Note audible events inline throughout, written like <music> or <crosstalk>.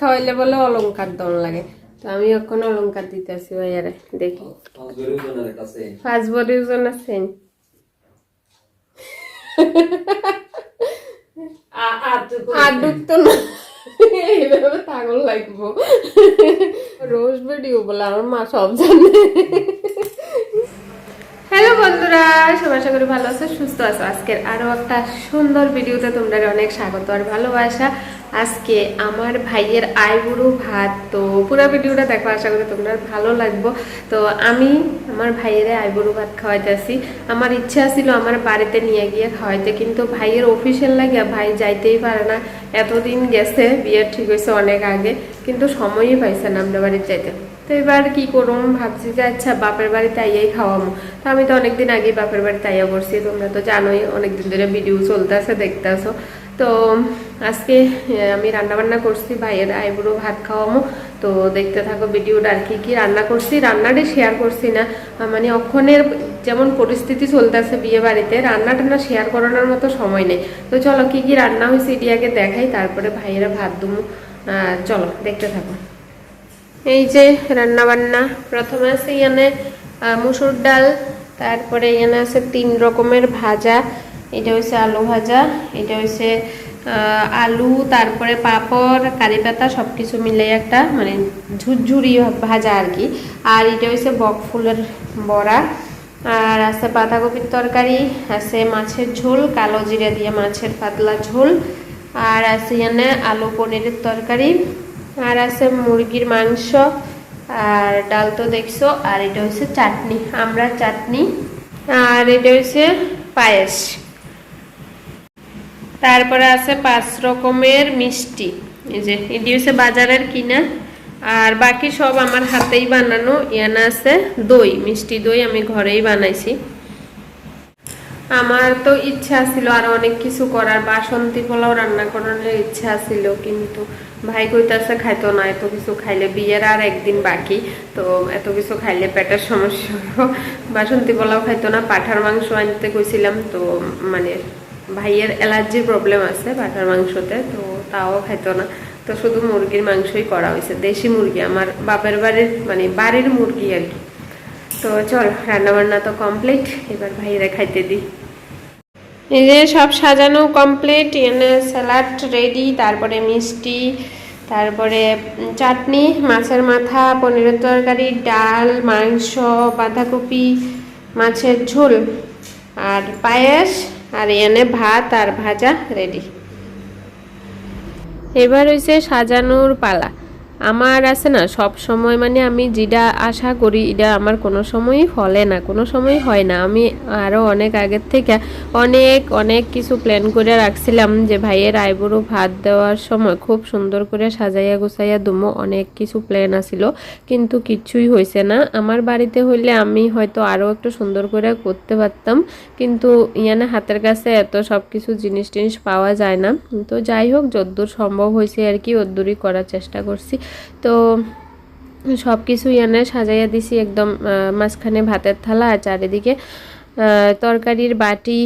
খাওয়াইলে বলে অলংকার দন লাগে। তো আমি এখন অলংকার দিতেছি ভাইয়ারে, দেখি। পাঁচ বড়ির জন্য সেন আর রোজ ভিডিও বলে আমার মা সব জানে। বন্ধুরা ভালো আছো, সুস্থ আছো। আজকের আরও একটা সুন্দর ভিডিওতে তোমরা অনেক স্বাগত আর ভালোবাসা। আজকে আমার ভাইয়ের আইবুড়ো ভাত। তো পুরো ভিডিওটা দেখো, আশা করি তোমরা ভালো লাগবো। তো আমি আমার ভাইয়ের আইবুড়ো ভাত খাওয়াইতেছি। আমার ইচ্ছা ছিল আমার বাড়িতে নিয়ে গিয়ে খাওয়াইতে, কিন্তু ভাইয়ের অফিসের লাগে ভাই যাইতেই পারে না। এতদিন গেছে, বিয়ে ঠিক হয়েছে অনেক আগে, কিন্তু সময়ই পাইছে না আমরা বাড়িতে যাইতে। তো এবার কি করুম, ভাবছি যে আচ্ছা বাপের বাড়ি তাইয়াই খাওয়াবো তো আমি তো অনেকদিন আগেই বাপের বাড়ি তাইয়া করছি তোমরা তো জানোই, অনেকদিন ধরে ভিডিও চলতেছে, দেখতেছো। তো আজকে আমি রান্না বান্না করছি, ভাইয়ের আইবুড়ো ভাত খাওয়ামো তো দেখতে থাকো ভিডিওটা আর কি কি রান্না করছি। রান্নাটা শেয়ার করছি না মানে অক্ষণের যেমন পরিস্থিতি চলতেছে বিয়ে বাড়িতে রান্না টান্না শেয়ার করানোর মতো সময় নেই। তো চলো কি কি রান্না হয়েছে আগে দেখাই, তারপরে ভাইয়েরা ভাত দুমো। চলো দেখতে থাকো। এই যে রান্না বান্না প্রথমে আছে এখানে মুসুর ডাল, তারপরে এখানে আছে তিন রকমের ভাজা এটা হচ্ছে আলু ভাজা, এটা হচ্ছে আলু, তারপরে পাপড়, কারি পাতা সব কিছু মিলে একটা মানে ঝুরঝুরি ভাজা আর কি আর এটা হচ্ছে বক ফুলের বড়া। আর আছে বাঁধাকপির তরকারি, আছে মাছের ঝোল, কালো জিরা দিয়ে মাছের পাতলা ঝোল। আর আছে এখানে আলু পনিরের তরকারি। আর আছে মুরগির মাংস। আর ডাল তো দেখছ, আর এটা হচ্ছে চাটনি, আমরা চাটনি। আর এটা হচ্ছে পায়েস। তারপরে আছে পাঁচ রকমের মিষ্টি। এই যে, এটি হচ্ছে বাজারের কিনা। আর বাকি সব আমার হাতেই বানানো। ইয়ানা আছে দই, মিষ্টি দই আমি ঘরেই বানাইছি। আমার তো ইচ্ছা ছিল আর অনেক কিছু করার বাসন্তী পোলাও রান্না করার ইচ্ছা ছিল কিন্তু ভাই কইতাছে খাইতো না, এত কিছু খাইলে বিয়ের আর একদিন বাকি, তো এত কিছু খাইলে পেটের সমস্যা। বাসন্তী পোলাও খাইতো না, পাঠার মাংস আনতে কইছিলাম, তো মানে ভাইয়ের অ্যালার্জির প্রবলেম আছে পাঠার মাংসতে, তো তাও খাইতো না। তো শুধু মুরগির মাংসই করা হয়েছে, দেশি মুরগি, আমার বাপের বাড়ির মানে বাড়ির মুরগি আর কি। তো চল রান্না বান্না তো কমপ্লিট এবার ভাইয়েরা খাইতে দিই। এই যে সব সাজানো কমপ্লিট এনে স্যালাড রেডি তারপরে মিষ্টি, তারপরে চাটনি, মাছের মাথা, পনিরের তরকারি, ডাল, মাংস, বাঁধাকপি, মাছের ঝোল। আর পায়েস আর এনে ভাত আর ভাজা রেডি এবার হয়েছে সাজানোর পালা। আমার আছে না, সব সময় মানে আমি যেটা আশা করি, এটা আমার কোনো সময়ই ফলে না, কোনো সময় হয় না। আমি আরও অনেক আগের থেকে অনেক অনেক কিছু প্ল্যান করে রাখছিলাম যে ভাইয়ের আইবুড়ো ভাত দেওয়ার সময় খুব সুন্দর করে সাজাইয়া গুছাইয়া দুমো অনেক কিছু প্ল্যান আছিল, কিন্তু কিচ্ছুই হয়েছে না। আমার বাড়িতে হইলে আমি হয়তো আরও একটু সুন্দর করে করতে পারতাম, কিন্তু ইয়ানে হাতের কাছে এত সব কিছু জিনিস টিনিস পাওয়া যায় না। তো যাই হোক, যদ্দূর সম্ভব হয়েছে আর কি ওদ্দূরই করার চেষ্টা করছি। তো সব কিছু এনে সাজাইয়া দিছি একদম মাঝখানে ভাতের থালা আর চারিদিকে তরকারির বাটি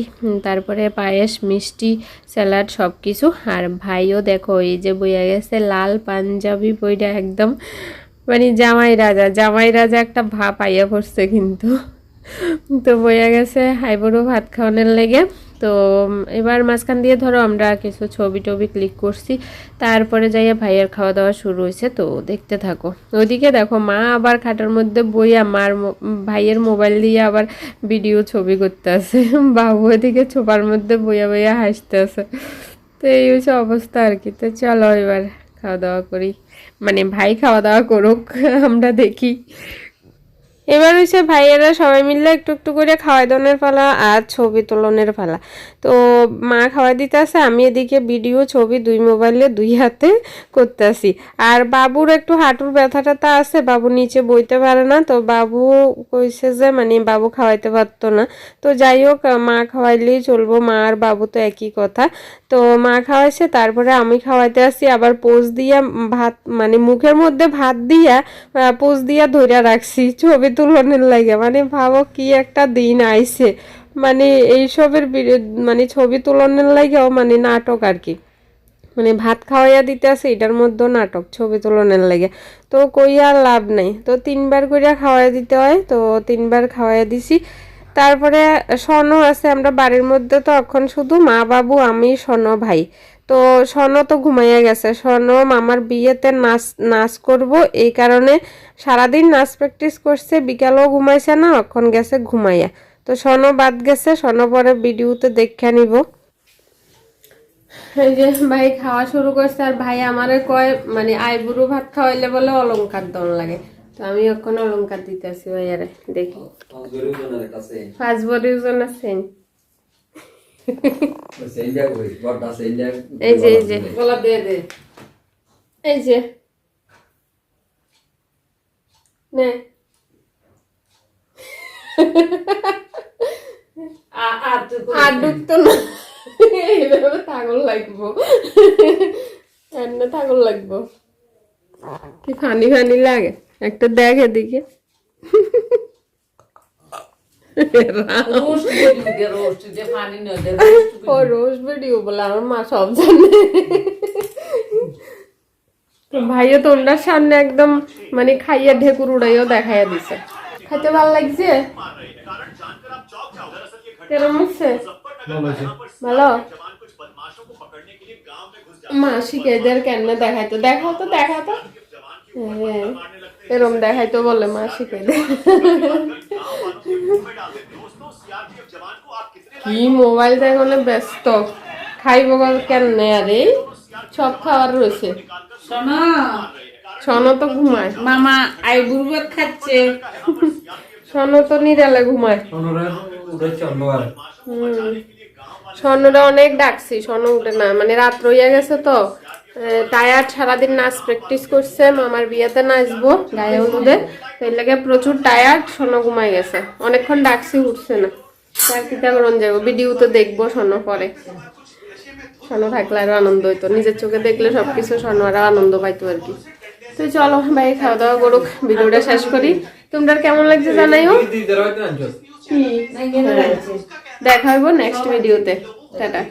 তারপরে পায়েস, মিষ্টি, স্যালাড সব কিছু। আর ভাইও দেখো, এই যে বইয়া গেছে, লাল পাঞ্জাবি বইটা একদম মানে জামাই রাজা জামাই রাজা একটা ভাব আইয়া পড়ছে কিন্তু। তো বইয়া গেছে হাইবুড়ো ভাত খাওয়ানোর লেগে। তো এবার মাঝখান দিয়ে ধরো আমরা কিছু ছবি টবি ক্লিক করছি। তারপরে যাইয়া ভাইয়ের খাওয়া দাওয়া শুরু হয়েছে, তো দেখতে থাকো। ওদিকে দেখো, মা আবার খাটার মধ্যে বইয়া মার ভাইয়ের মোবাইল দিয়ে আবার ভিডিও ছবি করতে আছে <laughs> বাবু ওদিকে ছোপার মধ্যে বইয়া বইয়া হাসতে আছে তো এই হচ্ছে অবস্থা আর কি। তো চলো এবার খাওয়া দাওয়া করি। মানে ভাই খাওয়া দাওয়া করুক, আমরা দেখি। এবার হচ্ছে ভাইয়েরা সবাই মিলে একটু একটু করে খাওয়াই দাওয়ানোর ফালা আর ছবি তোলনের ফালা তো মা খাওয়াই দিতেছে, আমি এদিকে ভিডিও ছবি দুই মোবাইলে দুই হাতে করতেছি। আর বাবুর একটু হাঁটুর ব্যথাটা তা আছে, বাবু নিচে বইতে পারে না। তো বাবু কইছে যে মানে বাবু খাওয়াইতে পারতো না। তো যাই হোক, মা খাওয়াইলেই চলবো, মা আর বাবু তো একই কথা। তো মা খাওয়াইছে, তারপরে আমি খাওয়াইতে আসি, আবার পোজ দিয়া ভাত মানে মুখের মধ্যে ভাত দিয়া পোজ দিয়া ধইরা রাখছি। ছবি তুলনের লাগে। মানে ভাবো কি একটা দিন আইছে। মানে এইসবের বিরে- মানে ছবি তুলনের লাগেও মানে নাটক আর কি। মানে ভাত খাওয়াইয়া দিতে আছে এটার মধ্যে নাটক, ছবি তুলনের লাগে। তো কইয়া আর লাভ নাই। তো তিনবার করিয়া খাওয়াই দিতে হয়, তো তিনবার খাওয়াইয়া দিছি। তারপরে স্বর্ণ আছে, আমরা বাড়ির মধ্যে তো এখন শুধু মা বাবু, আমি স্বর্ণ ভাই। তো স্বর্ণ তো ঘুমাইয়া গেছে। স্বর্ণ মামার বিয়েতে নাচ নাচ করব। এই কারণে সারাদিন নাচ প্র্যাকটিস করছে বিকালেও ঘুমাইছে না এখন গেছে ঘুমাইয়া। তো স্বর্ণ বাদ গেছে স্বর্ণ পরে ভিডিওতে দেখে নিব। এই যে ভাই খাওয়া শুরু করছে আর ভাই আমারে কয় মানে আইবুড়ো ভাত খাওয়াইলে বলে অলংকার দন লাগে। তো আমি এখন অলংকার দিতেছি ভাইয়ারে দেখি। পাঁচ বড়ি ওজন আছেন এই যে এই যে। গলা দিয়ে দে। এই যে। নে। আর ডুবতো না। এইভাবে ছাগল লাগবো। এমনি লাগবো। কি ফানি ফানি লাগে। একটা দেখ এদিকে। রোস্ট ভিডিও বলে মা সব জানে ভাইও তো ওনার সামনে একদম মানে খাইয়া ঢেকুর উড়াইও দেখাইয়া দিছে। খাইতে ভালো লাগছে? কেরম হচ্ছে? ভালো মা শিখেদের কেন দেখাইতো? দেখাও তো দেখাও তো। হ্যাঁ এরম দেখাইতো বলে মা শিখে দে কি মোবাইল দেখলে ব্যস্ত? খাইব কেন আরে? সব খাবার রয়েছে। সন তো ঘুমায়। মামা আইবুড় ভাত খাচ্ছে। সন তো নিরালে ঘুমায়। উঠেছে অনেক ডাকছি স্বর্ণ উঠে না। মানে রাত রইয়া গেছে তো। টায়ার সারাদিন নাচ প্র্যাকটিস করছে মামার বিয়েতে নাচবো গায়ে হলুদে তো এর লাগে প্রচুর টায়ার স্বর্ণ ঘুমাই গেছে। অনেকক্ষণ ডাকছি উঠছে না। তার কিতা করন যাব ভিডিও তো দেখব স্বর্ণ পরে। স্বর্ণ থাকলে আরও আনন্দ হইতো। নিজের চোখে দেখলে সবকিছু স্বর্ণ আরও আনন্দ পাইতো আর কি। তো চলো ভাই খাওয়া দাওয়া করুক ভিডিওটা শেষ করি। তোমরা কেমন লাগছে জানাইও? দেখা হইব নেক্সট ভিডিওতে টাটা।